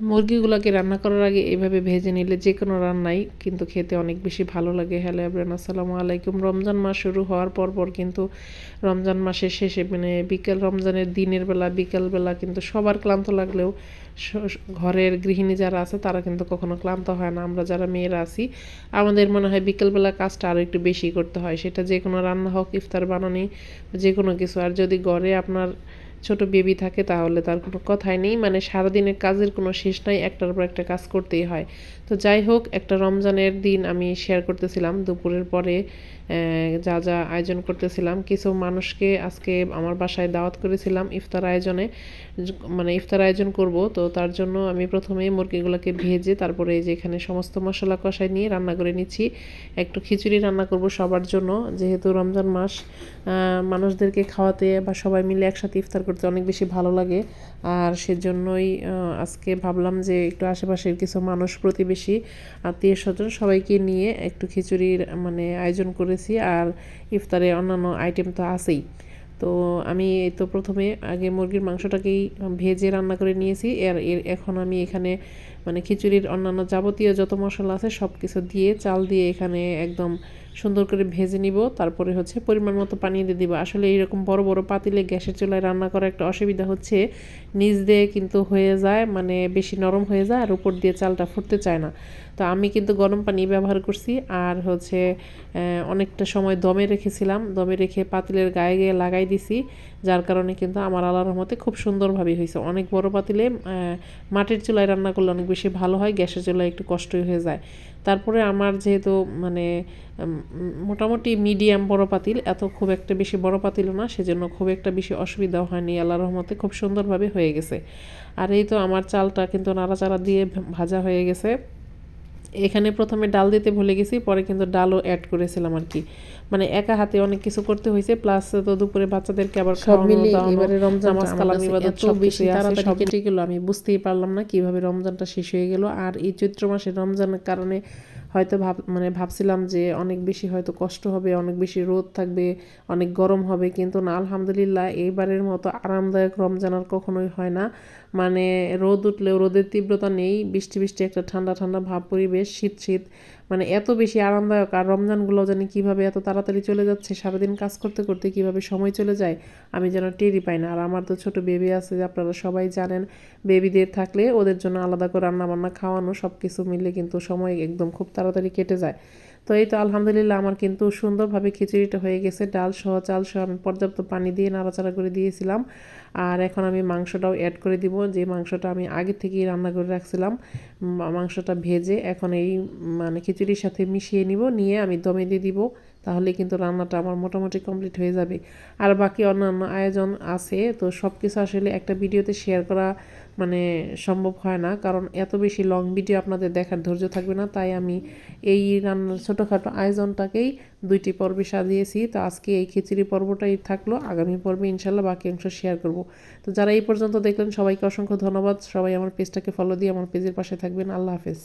মুরগিগুলোকে রান্না করার আগে এভাবে ভেজে নিলে যে কোনো রান্নাই কিন্তু খেতে অনেক বেশি ভালো লাগে। হ্যালো আবরান আসসালামু আলাইকুম। রমজান মাস শুরু হওয়ার পর পর কিন্তু রমজান মাসের শেষে মানে বিকেল রমজানের দিনের বেলা বিকেলবেলা কিন্তু সবার ক্লান্ত লাগলেও ঘরের গৃহিণী যারা আছে তারা কিন্তু কখনো ক্লান্ত হয় না। আমরা যারা মেয়েরা আছি, আমাদের মনে হয় বিকেলবেলা কাজটা আরও একটু বেশি করতে হয়। সেটা যে কোনো রান্না হোক, ইফতার বানানি যে কোনো কিছু। আর যদি ঘরে আপনার ছোট বেবি থাকে তাহলে তার কোনো কথাই নেই। মানে সারাদিনের কাজের কোনো শেষ নাই, একটার পর একটা কাজ করতেই হয়। তো যাই হোক, একটা রমজানের দিন আমি শেয়ার করতেছিলাম। দুপুরের পরে যা যা আয়োজন করতেছিলাম, কিছু মানুষকে আজকে আমার বাসায় দাওয়াত করেছিলাম ইফতার আয়োজনে। মানে ইফতার আয়োজন করব, তো তার জন্য আমি প্রথমে মুরগিগুলোকে ভেজে, তারপরে এই যে এখানে সমস্ত মশলা কষাই নিয়ে রান্না করে নিচ্ছি। একটু খিচুড়ি রান্না করব সবার জন্য। যেহেতু রমজান মাস মানুষদেরকে খাওয়াতে বা সবাই মিলে একসাথে ইফতার করতে অনেক বেশি ভালো লাগে। আর সেজন্যই আজকে ভাবলাম যে একটু আশেপাশের কিছু মানুষ প্রতিবেশী, আত্মীয় স্বজন সবাইকে নিয়ে একটু খিচুড়ির মানে আয়োজন করেছি। আর ইফতারে অন্যান্য আইটেম তো আছেই। তো আমি এই তো প্রথমে আগে মুরগির মাংসটাকেই ভেজে রান্না করে নিয়েছি। আর এর, এখন আমি এখানে মানে খিচুড়ির অন্যান্য যাবতীয় যত মশলা আছে সব কিছু দিয়ে চাল দিয়ে এখানে একদম সুন্দর করে ভেজে নিব। তারপরে হচ্ছে পরিমাণ মতো পানি দিয়ে দিব। আসলে এইরকম বড় বড় পাতিলে গ্যাসের চুলায় রান্না করা একটা অসুবিধা হচ্ছে। নিচ দিয়ে কিন্তু হয়ে যায় মানে বেশি নরম হয়ে যায় আর উপর দিয়ে চালটা ফুটতে চায় না। তো আমি কিন্তু গরম পানি ব্যবহার করছি আর হচ্ছে অনেকটা সময় দমে রেখেছিলাম। দমে রেখে পাতিলের গায়ে গায়ে লাগাই দিছি, যার কারণে কিন্তু আমার আল্লাহর রহমতে খুব সুন্দরভাবে হয়েছে। অনেক বড় পাতিলে মাটির চুলায় রান্না করলে অনেক বেশি ভালো হয়, গ্যাসের চুলায় একটু কষ্টই হয়ে যায়। তারপরে আমার যেহেতু মানে মোটামুটি মিডিয়াম বড় পাতিল, এত খুব একটা বেশি বড় পাতিলও না, সেজন্য খুব একটা বেশি অসুবিধাও হয়নি আল্লাহ রহমতে খুব সুন্দরভাবে হয়ে গেছে। আর এই তো আমার চালটা কিন্তু নাড়াচাড়া দিয়ে ভাজা হয়ে গেছে। এখানে প্রথমে ডাল দিতে ভুলে গেছি পরে কিন্তু ডালও অ্যাড করেছিলাম আর কি। মানে একা হাতে অনেক কিছু করতে হয়েছে প্লাস তো দুপুরে বাচ্চাদেরকে আবার এবারে রমজান মাস কালাম ইবাদত সব বেশি কেটে গেল আমি বুঝতেই পারলাম না কীভাবে রমজানটা শেষ হয়ে গেল আর এই চৈত্র মাসে রমজানের কারণে হয়তো ভাব মানে ভাবছিলাম যে অনেক বেশি হয়তো কষ্ট হবে, অনেক বেশি রোদ থাকবে, অনেক গরম হবে, কিন্তু না, আলহামদুলিল্লাহ এইবারের মতো আরামদায়ক রমজান আর কখনোই হয় না। মানে রোদ উঠলেও রোদের তীব্রতা নেই, বৃষ্টি বৃষ্টি একটা ঠান্ডা ঠান্ডা ভাব, পরিবেশ, শীত শীত। মানে এত বেশি আরামদায়ক আর রমজানগুলো যেন কীভাবে এত তাড়াতাড়ি চলে যাচ্ছে, সারাদিন কাজ করতে করতে কীভাবে সময় চলে যায়, আমি যেন টেরি পাই না। আর আমার তো ছোট বেবি আছে, যে আপনারা সবাই জানেন, বেবিদের থাকলে ওদের জন্য আলাদা করে রান্না বান্না খাওয়ানো সব কিছু মিলে কিন্তু সময় একদম খুব তাড়াতাড়ি কেটে যায়। তো এই তো আলহামদুলিল্লাহ আমার কিন্তু সুন্দরভাবে খিচুড়িটা হয়ে গেছে। ডাল সহ, চাল সহ আমি পর্যাপ্ত পানি দিয়ে নাড়াচাড়া করে দিয়েছিলাম। আর এখন আমি মাংসটাও অ্যাড করে দিব। যে মাংসটা আমি আগে থেকেই রান্না করে রাখছিলাম মাংসটা ভেজে এখন এই মানে খিচুড়ির সাথে মিশিয়ে নিব। নিয়ে আমি দমে দিয়ে দিব। তাহলে কিন্তু রান্নাটা আমার মোটামুটি কমপ্লিট হয়ে যাবে। আর বাকি অন্যান্য আয়োজন আছে, তো সব কিছু আসলে একটা ভিডিওতে শেয়ার করা মানে সম্ভব হয় না। কারণ এত বেশি লং ভিডিও আপনাদের দেখার ধৈর্য থাকবে না, তাই আমি এই রান্নার ছোটোখাটো আয়োজনটাকেই দুইটি পর্বে সাজিয়েছি। তো আজকে এই খিচুড়ি পর্বটাই থাকল, আগামী পর্বে ইনশাল্লাহ বাকি অংশ শেয়ার করব। তো যারা এই পর্যন্ত দেখলেন, সবাইকে অসংখ্য ধন্যবাদ। সবাই আমার পেজটাকে ফলো দিয়ে আমার পেজের পাশে থাকবেন। আল্লাহ হাফেজ।